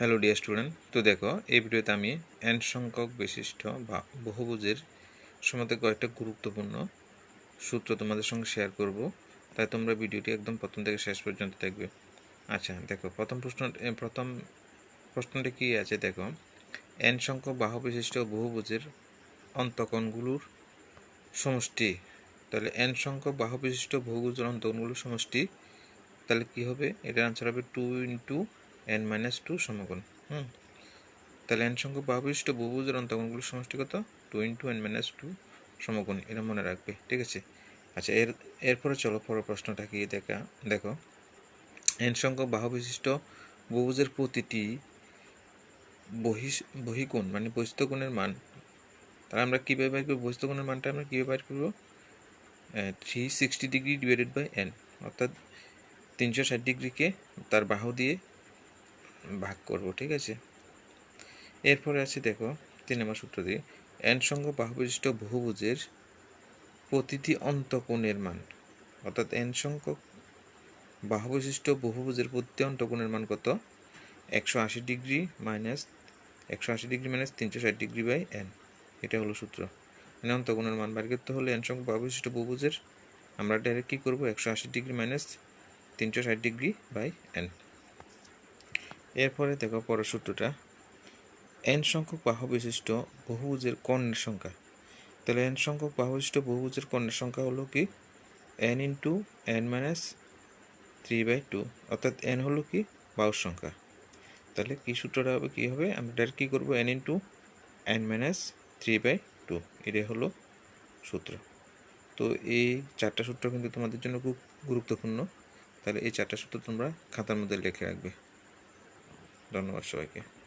Hello dear student তো দেখো, এই ভিডিওতে আমি এন সংখ্যক বিশিষ্ট বা বহুভুজের সম্বন্ধে কয়েকটা গুরুত্বপূর্ণ সূত্র তোমাদের সঙ্গে শেয়ার করব। তাই তোমরা ভিডিওটি একদম প্রথম থেকে শেষ পর্যন্ত দেখবে। আচ্ছা দেখো, প্রথম প্রশ্ন প্রথম প্রশ্নটি কী আছে? দেখো এন সংখ্যক বাহু বিশিষ্ট বহুভুজের অন্তকোণগুলোর সমষ্টি। তাহলে এন সংখ্যক বাহু বিশিষ্ট বহুভুজের অন্তকোণগুলোর সমষ্টি, তাহলে কি হবে? এটার আনসার হবে two into N minus two সমকোণ, হুম? তাহলে এন সংখ্যক বাহুবিশিষ্ট বহুভুজের অন্তকোণগুলোর সমষ্টি কত? Two into N minus two সমকোণ, এটা মনে রাখবে, ঠিক আছে? আচ্ছা এর, এরপরে চলো পরের প্রশ্নটা কি দেখা, দেখো। এন সংখ্যক বাহুবিশিষ্ট বহুভুজের প্রতিটি বহি বহিকোণ মানে বহিস্থকোণের মান, তাহলে আমরা কীভাবে বাইর করব? বহিস্থকোণের মানটা আমরা কীভাবে বাইর করব? Three sixty degree divided by N অর্থাৎ তিনশো ষাট ডিগ্রিকে তার বাহু দিয়ে ভাগ করব, ঠিক আছে? এরপরে আছে দেখো, তিন নম্বর সূত্র দিয়ে এন সঙ্গ বাহু বিশিষ্ট বহুভুজের প্রতিটি অন্তকোণের মান। অর্থাৎ এন সংখ্যক বাহু বিশিষ্ট বহুভুজের প্রতিটি অন্তকোণের মান কত? একশো আশি ডিগ্রি মাইনাস একশো আশি ডিগ্রি মাইনাস তিনশো ষাট ডিগ্রি বাই এন। এটা হলো সূত্র। মানে অন্তকোণের মান বার করতে হলে এন সংখ্যক বাহু বিশিষ্ট বহুভুজের আমরা ডাইরেক্ট কী করব? একশো আশি ডিগ্রি মাইনাস তিনশো ষাট ডিগ্রি বাই এন। এরপরে দেখো পরের সূত্রটা। এন সংখ্যক বাহু বিশিষ্ট বহুভুজের কর্ণের সংখ্যা। তাহলে এন সংখ্যক বাহু বিশিষ্ট বহুভুজের কর্ণের সংখ্যা হলো কি? N into N minus three by two অর্থাৎ এন হলো কি? বাহুর সংখ্যা। তাহলে কি সূত্রটা হবে, কী হবে? আমরা ডাইরেক্ট কী করব? N into N minus three by two এটাই হলো সূত্র। তো এই চারটা সূত্র কিন্তু তোমাদের জন্য খুব গুরুত্বপূর্ণ। তাহলে এই চারটা সূত্র তোমরা খাতার মধ্যে লিখে রাখবে। ধন্যবাদ সবাইকে।